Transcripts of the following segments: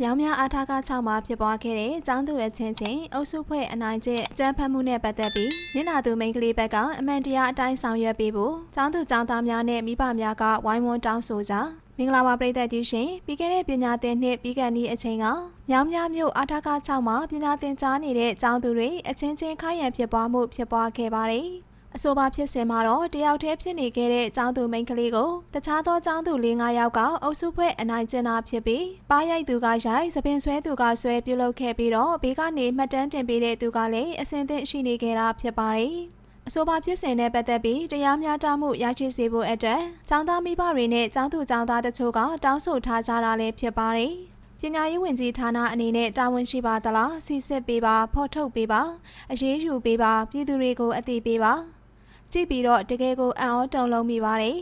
မြောင်များအားထားကား6မှာဖြစ်ပွားခဲ့တဲ့ចောင်းသူအချင်းချင်းအုပ်စုဖွဲ့အနိုင်ကျင့်ကြမ်းဖက်မှုနဲ့ပတ်သက်ပြီးနင်နာသူမိန်းကလေးဘက်ကအမှန်တရားအတိုင်းဆောင်ရွက်ပေးဖို့ចောင်းသူចောင်းသားများနဲ့မိဘများကဝိုင်းဝန်းတောင်းဆိုကြမင်္ဂလာပါပရိသတ်ကြီးရှင်ပြီးခဲ့တဲ့ပညာသင်နှစ်ပြီးကန်ဒီအချိန်ကမြောင်များမြို့အားထားကား6မှာပညာသင်ကြားနေတဲ့ចောင်းသူတွေအချင်းချင်းခိုင်းရန်ဖြစ်ပွားမှုဖြစ်ပွားခဲ့ပါတယ် အဆိုပါဖြစ်စဉ်မှာတော့တယောက်တည်းဖြစ်နေခဲ့တဲ့ចောင်းသူမိန်းကလေးကိုတခြားသောចောင်းသူ၄၅ယောက်ကအုပ်စုဖွဲ့အနိုင်ကျင့်တာဖြစ်ပြီးပါရိုက်သူကရိုက်သပင်ဆွဲသူကဆွဲပြုတ်လုခဲ့ပြီးတော့ဘေးကနေမှတ်တမ်းတင်ပေးတဲ့သူကလည်းအစင်သင့်ရှိနေခဲ့တာဖြစ်ပါတယ်အဆိုပါဖြစ်စဉ်နဲ့ပတ်သက်ပြီးတရားမျှတမှုရရှိစေဖို့အတွက်ចောင်းသားမိဘတွေနဲ့ចောင်းသူចောင်းသားတချို့ကတောင်းဆိုထားကြတာလည်းဖြစ်ပါတယ်ပညာရေးဝန်ကြီးဌာနအနေနဲ့တာဝန်ရှိပါသလားစီစစ်ပေးပါဖော်ထုတ်ပေးပါအရေးယူပေးပါပြည်သူတွေကိုအသိပေးပါ ကြည့်ပြီးတော့တကယ်ကိုအံ့ဩတုန်လုံးမိပါတယ်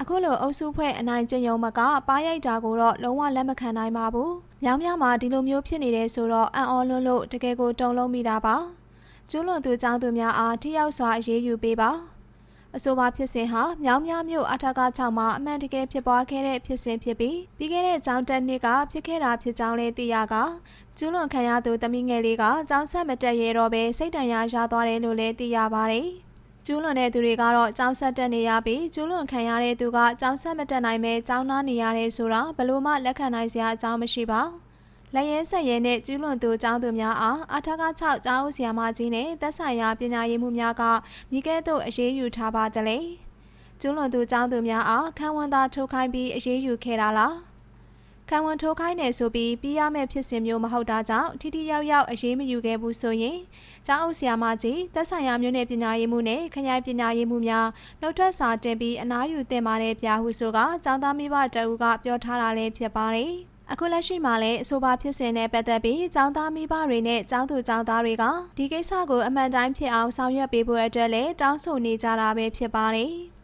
အခုလိုအုပ်စုဖွဲ့အနိုင်ကျင့်ရုံမကပါရိုက်တာကိုတော့လုံးဝလက်မခံနိုင်ပါဘူး။မြောင်များမှာဒီလိုမျိုးဖြစ်နေတယ်ဆိုတော့အံ့ဩလွန်းလို့တကယ်ကိုတုန်လုံးမိတာပါ။ကျူးလွန်သူចောင်းသူများအားထိရောက်စွာအရေးယူပေးပါ။အဆိုပါဖြစ်စဉ်ဟာမြောင်များမြို့အထက်က6မှာအမှန်တကယ်ဖြစ်ပွားခဲ့တဲ့ဖြစ်စဉ်ဖြစ်ပြီးပြီးခဲ့တဲ့ကျောင်းတက်နှစ်ကဖြစ်ခဲ့တာဖြစ်ကြောင်းလည်းသိရကကျူးလွန်ခံရသူတမိငယ်လေးကကျောင်းဆက်မတက်ရဲတော့ပဲစိတ်တန်ရာရသွားတယ်လို့လည်းသိရပါတယ်။ ကျူးလွန်တဲ့သူတွေကတော့ကျောင်းဆက်တက်နေရပြီးကျူးလွန်ခံရတဲ့သူကကျောင်းဆက်မတက်နိုင်ပဲကျောင်းသားနေရတယ်ဆိုတာဘယ်လို့မှလက်ခံနိုင်စရာအကြောင်းမရှိပါဘူး။လက်ရဲဆက်ရဲနဲ့ကျူးလွန်သူကျောင်းသူများအားအထက်က6ကျောင်းဦးဆရာမကြီးနဲ့သက်ဆိုင်ရာပညာရေးမှုများကမိကဲ့သို့အရေးယူထားပါသလဲ။ကျူးလွန်သူကျောင်းသူများအားခံဝန်သာထုတ်ခိုင်းပြီးအရေးယူခဲ့တာလား။ ခံဝန်ထိုးခိုင်းနေဆိုပြီးပြီးရမယ့်ဖြစ်စဉ်မျိုးမဟုတ်တာကြောင့်ထိထိရောက်ရောက်အရေးမယူခဲ့ဘူးဆိုရင်ကျောင်းအုပ်ဆရာမကြီးသက်ဆိုင်ရာမျိုးနယ်ပညာရေးမှုနဲ့ခရိုင်ပညာရေးမှုများနှုတ်ထွက်စာတင်ပြီးအနားယူတင်ပါတယ်ပြဟုဆိုကကျောင်းသားမိဘတအူးကပြောထားတာလည်းဖြစ်ပါတယ်။အခုလက်ရှိမှာလည်းအဆိုပါဖြစ်စဉ်နဲ့ပတ်သက်ပြီးចောင်းသားမိဘတွေနဲ့ចောင်းသူចောင်းသားတွေကဒီကိစ္စကိုအမှန်တိုင်းဖြစ်အောင်ဆောင်ရွက်ပေးဖို့အတွက်လည်းတောင်းဆိုနေကြတာပဲဖြစ်ပါတယ်။